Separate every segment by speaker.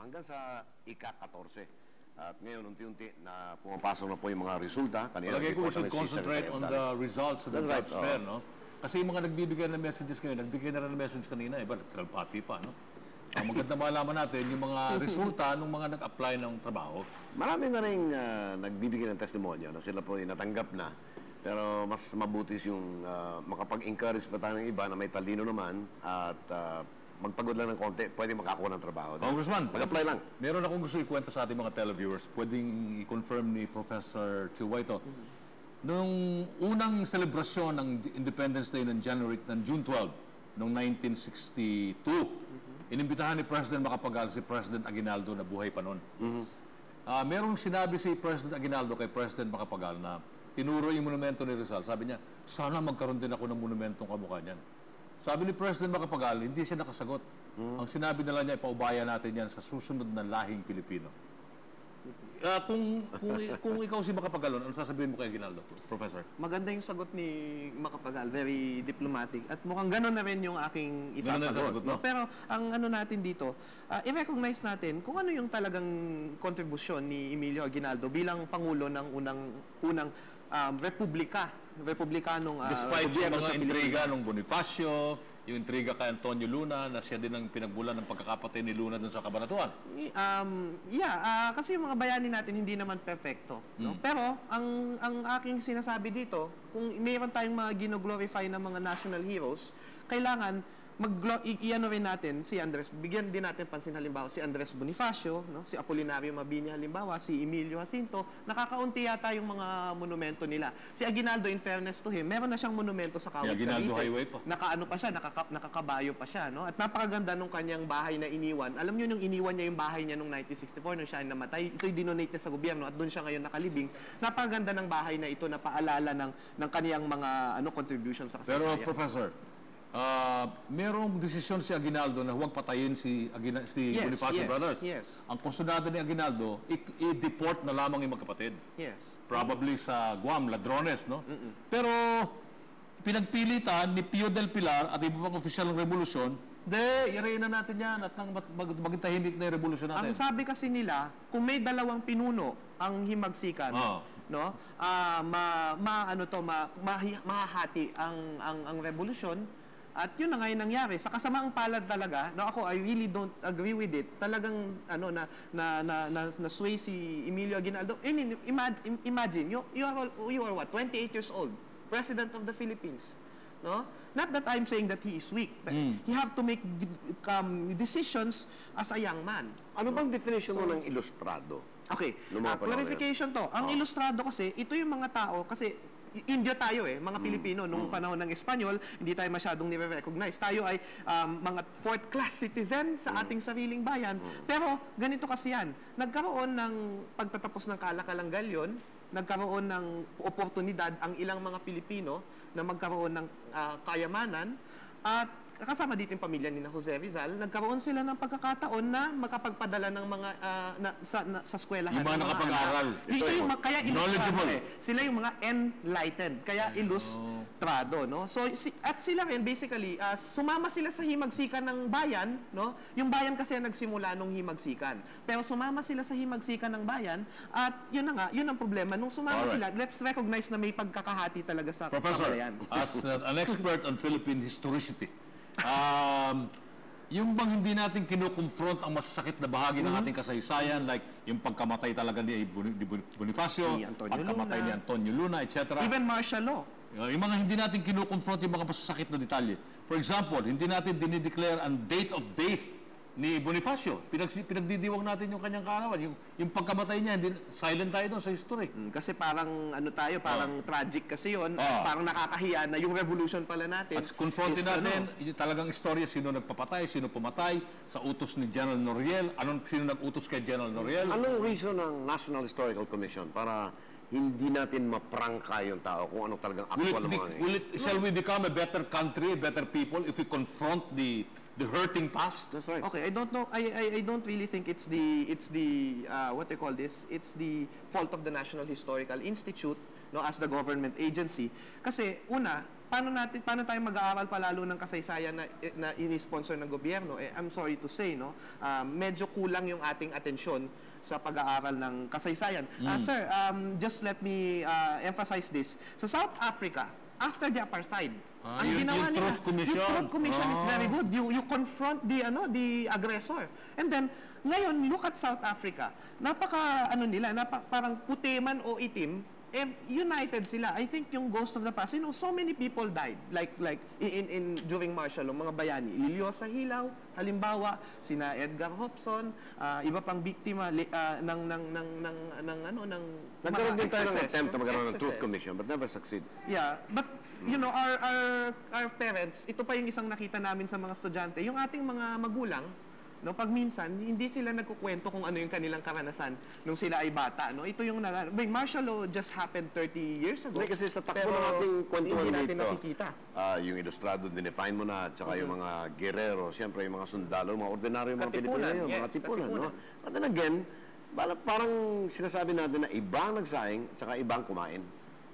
Speaker 1: hanggang sa ika-14. At ngayon, unti-unti na pumapasok na po yung mga resulta. Kanina,
Speaker 2: Palagay ko we should concentrate on the results of the
Speaker 1: That's right,
Speaker 2: jobs fair, no? Kasi yung mga nagbibigay ng messages ngayon, nagbigay na rin ng message kanina, iba, kalpati pa, no? Ang maganda malaman natin yung mga resulta ng mga nag-apply ng trabaho.
Speaker 1: Marami na rin ah, nagbibigay ng testimonya na sila po ay natanggap na. Pero mas mabuti yung ah, makapag-encourage pa tayo ng iba na may talino naman at ah, magpagod lang ng konti, pwede makakuha ng trabaho.
Speaker 2: Congressman,
Speaker 1: Mag-apply lang.
Speaker 2: Meron akong gusto ikwento sa ating mga televiewers. Pwedeng i-confirm ni Professor Chihuay ito. Nung unang selebrasyon ng Independence Day ng January, ng June 12, noong 1962, inimbitahan ni President Macapagal si President Aguinaldo na buhay pa noon. Ah, merong sinabi si President Aguinaldo kay President Macapagal na tinuro yung monumento ni Rizal. Sabi niya, sana magkaroon din ako ng monumentong kamukha niyan. Sabi ni President Macapagal, hindi siya nakasagot. Ang sinabi na lang niya, ipaubaya natin yan sa susunod na lahing Pilipino. Ah, kung, kung, kung ikaw si Macapagal, ano sasabihin mo kay Aguinaldo, Professor?
Speaker 3: Maganda yung sagot ni Makapagal, very diplomatic. At mukhang gano'n na rin yung aking
Speaker 2: Ganun na yung
Speaker 3: isasagot.
Speaker 2: sasagot mo?
Speaker 3: no? Pero ang ano natin dito, ah, i-recognize natin kung ano yung talagang kontribusyon ni Emilio Aguinaldo bilang Pangulo ng unang unang um, republika, republikanong ah,
Speaker 2: Despite yung mga intriga ng Bonifacio, yung intriga kay Antonio Luna, na siya din ang pinagbulan ng pagkakapatid ni Luna dun sa Kabanatuan.
Speaker 3: Um, yeah, ah, kasi yung mga bayani natin hindi naman perfecto. No? Pero ang ang aking sinasabi dito, kung mayroon tayong mga gino-glorify na mga national heroes, kailangan mag iano rin natin si Andres, bigyan din natin pansin halimbawa si Andres Bonifacio, no? si Apolinario Mabini halimbawa, si Emilio Jacinto, nakakaunti yata yung mga monumento nila. Si Aguinaldo, in fairness to him, meron na siyang monumento sa Kawit
Speaker 2: May Aguinaldo
Speaker 3: Cavite.
Speaker 2: Highway pa.
Speaker 3: Nakaano pa siya, nakaka, nakakabayo pa siya, no? At napakaganda nung kanyang bahay na iniwan. Alam niyo nung iniwan niya yung bahay niya nung 1964 nung siya ay namatay, ito'y dinonate niya sa gobyerno at doon siya ngayon nakalibing. Napakaganda ng bahay na ito na paalala ng ng kaniyang mga ano contribution sa
Speaker 2: Pero,
Speaker 3: kasaysayan.
Speaker 2: Professor, ah merong desisyon si Aguinaldo na huwag patayin si, Aguina, si
Speaker 3: Yes,
Speaker 2: Bonifacio
Speaker 3: yes,
Speaker 2: Brothers.
Speaker 3: yes.
Speaker 2: Ang konsunado ni Aguinaldo, i-deport na lamang yung magkapatid.
Speaker 3: yes.
Speaker 2: Probably sa Guam, Ladrones, no? Pero pinagpilitan ni Pio del Pilar at iba pang opisyal ng revolusyon, de, irayin na natin yan at nang mag, mag, maging tahimik na yung revolusyon natin.
Speaker 3: Ang sabi kasi nila, kung may dalawang pinuno ang himagsikan,
Speaker 2: Oo.
Speaker 3: no? Ah, ma, ma ano to, ma, mahi- mahahati ang ang ang revolusyon. At yun na nga yung nangyari. Sa kasamaang palad talaga, no, ako I really don't agree with it. Talagang ano na na na na, na sway si Emilio Aguinaldo. I mean, ima- im- imagine you you are you are what 28 years old, president of the Philippines. No? Not that I'm saying that he is weak, but he have to make um, decisions as a young man.
Speaker 1: Ano bang definition mo ng ilustrado?
Speaker 3: Okay,
Speaker 1: panahon
Speaker 3: clarification to. Ang ilustrado kasi, ito yung mga tao, kasi Indio tayo eh, mga Pilipino, nung panahon ng Espanyol, hindi tayo masyadong nire-recognize. Tayo ay um, mga fourth class citizen sa ating sariling bayan. Pero ganito kasi yan, nagkaroon ng pagtatapos ng kalakalang galyon, nagkaroon ng oportunidad ang ilang mga Pilipino na magkaroon ng ah, kayamanan. At kasama dito yung pamilya ni na Jose Rizal, nagkaroon sila ng pagkakataon na makapagpadala ng mga ah, na, sa, na, sa eskwelahan.
Speaker 2: Yung mga nakapag-aral.
Speaker 3: yung, mga- kaya illustrado eh. Sila yung mga enlightened, kaya illustrado, no? So, si, at sila rin, basically, ah, sumama sila sa himagsikan ng bayan, no? Yung bayan kasi nagsimula nung himagsikan. Pero sumama sila sa himagsikan ng bayan, at yun na nga, yun ang problema. Nung sumama
Speaker 2: Alright.
Speaker 3: sila, let's recognize na may pagkakahati talaga sa
Speaker 2: Professor,
Speaker 3: kabayan.
Speaker 2: as uh, an expert on Philippine historicity, um, yung bang hindi natin kinukonfront ang masasakit na bahagi
Speaker 3: Mm-hmm.
Speaker 2: ng ating kasaysayan, like yung pagkamatay talaga ni Boni- ni Bonifacio,
Speaker 3: Ni Antonio
Speaker 2: pagkamatay
Speaker 3: Luna.
Speaker 2: ni Antonio Luna, etc.
Speaker 3: Even martial law.
Speaker 2: Uh, Yung mga hindi natin kinukonfront yung mga masasakit na detalye. For example, hindi natin dinideclare ang date of death ni Bonifacio. Pinag, pinagdidiwang natin yung kanyang kaarawan. Yung, yung pagkamatay niya, hindi, silent tayo doon sa history.
Speaker 3: Mm, Kasi parang ano tayo, parang tragic kasi yon
Speaker 2: Oh.
Speaker 3: Parang nakakahiya na yung revolution pala natin.
Speaker 2: At confrontin
Speaker 3: is,
Speaker 2: natin
Speaker 3: ano,
Speaker 2: yung talagang istorya, sino nagpapatay, sino pumatay, sa utos ni General Noriel, anong sino nag-utos kay General Noriel.
Speaker 1: Anong reason ng National Historical Commission para hindi natin maprangka yung tao kung ano talagang
Speaker 2: Will
Speaker 1: actual
Speaker 2: it, be,
Speaker 1: na mga
Speaker 2: will it, shall we become a better country, better people if we confront the the hurting past?
Speaker 1: That's right.
Speaker 3: Okay, I don't know. I, I I don't really think it's the it's the uh, what they call this. It's the fault of the National Historical Institute, no, as the government agency. Kasi una, paano natin paano tayo mag-aaral palalo ng kasaysayan na na ini-sponsor ng gobyerno? Eh, I'm sorry to say, no. Um, medyo kulang yung ating atensyon sa pag-aaral ng kasaysayan. Ah, sir, um, just let me uh, emphasize this. Sa South Africa, after the apartheid,
Speaker 2: Ah, yun- yung Truth Commission.
Speaker 3: yung Truth Commission is very
Speaker 2: Ah.
Speaker 3: good. You you confront the ano the aggressor. And then ngayon look at South Africa. Napaka ano nila, napa, parang puti man o itim, eh, united sila. I think yung ghost of the past, you know, so many people died. Like like in in, in during martial law, mga bayani, Liliosa Hilaw, halimbawa, sina Edgar Hobson, ah, iba pang biktima li, ah, ng ng ng ng ng ano ng
Speaker 1: Nagkaroon din tayo ng attempt na magkaroon ng Truth. Commission but never succeed.
Speaker 3: Yeah, but you know, our, our, our parents, ito pa yung isang nakita namin sa mga estudyante, yung ating mga magulang, no, pag minsan, hindi sila nagkukwento kung ano yung kanilang karanasan nung sila ay bata. No? Ito yung, nag- mean, martial law just happened 30 years ago.
Speaker 1: Hindi kasi sa takbo ng ating kwentuhan
Speaker 3: hindi natin nakikita.
Speaker 1: ah, yung ilustrado, dinefine mo na, at saka yung mga guerrero, siyempre yung mga sundalo, mga ordinaryo, mga Pilipino, yung mga
Speaker 3: yes,
Speaker 1: tipunan. No? But then again, parang sinasabi natin na ibang nagsaing, at saka ibang kumain.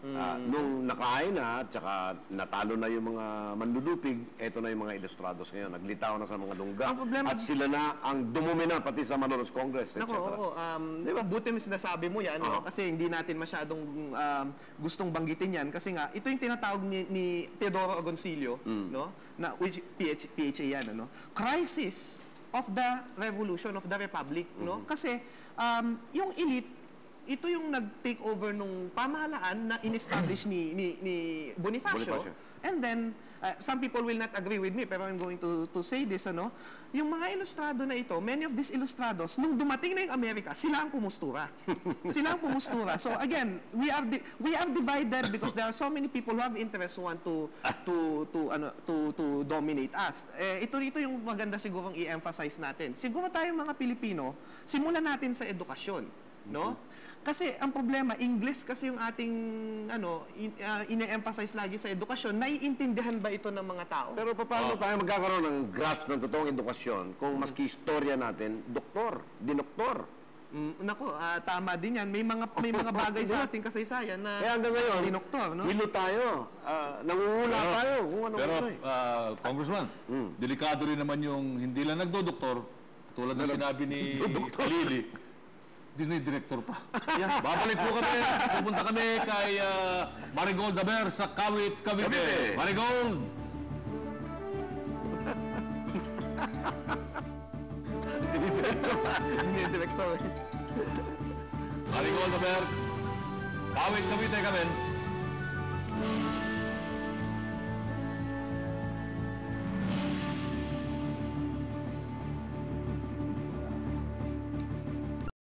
Speaker 3: Mm.
Speaker 1: nung nakain na, at saka natalo na yung mga manlulupig, eto na yung mga ilustrados ngayon. Naglitaw na sa mga lungga.
Speaker 3: Ang problema-
Speaker 1: at sila na ang dumumina pati sa Malolos Congress, etc.
Speaker 3: Nako, oo. Um, di ba, buti mas sinasabi mo yan, no? kasi hindi natin masyadong um, gustong banggitin yan. Kasi nga, ito yung tinatawag ni, ni Teodoro Agoncillo, no? na, which PH, PHA yan. Ano? Crisis of the Revolution of the Republic. No? Kasi um, yung elite, ito yung nag-take over nung pamahalaan na in-establish ni, ni, ni Bonifacio.
Speaker 1: Bonifacio.
Speaker 3: And then, uh, some people will not agree with me, pero I'm going to, to say this, ano, yung mga ilustrado na ito, many of these illustrados, nung dumating na yung Amerika, sila ang pumustura. sila ang pumustura. So again, we are di- we are divided because there are so many people who have interest who want to to to ano to to dominate us. Eh, ito ito yung maganda siguro i-emphasize natin. Siguro tayong mga Pilipino, simulan natin sa edukasyon, no? Kasi ang problema, English kasi yung ating ano, in, uh, ine-emphasize lagi sa edukasyon. Naiintindihan ba ito ng mga tao?
Speaker 1: Pero paano tayo magkakaroon ng grasp ng totoong edukasyon kung maski istorya natin, doktor, dinoktor.
Speaker 3: Mm, nako, ah, tama din yan. May mga may mga bagay sa ating kasaysayan na
Speaker 1: Kaya hanggang ngayon,
Speaker 3: dinoktor, no?
Speaker 1: hilo tayo, ah, nangungula tayo kung ano
Speaker 2: Pero,
Speaker 1: ano
Speaker 2: ah, Congressman, delikado rin naman yung hindi lang nagdo-doktor, tulad ng sinabi ni Kalili, dinidirektor pa. Babalik po kami, pupunta kami kay ah, Marigold Daber sa Kawit, Cavite.
Speaker 1: Cavite.
Speaker 2: Marigold!
Speaker 3: Hindi direktor.
Speaker 2: Marigold Daber, Kawit, Cavite kami.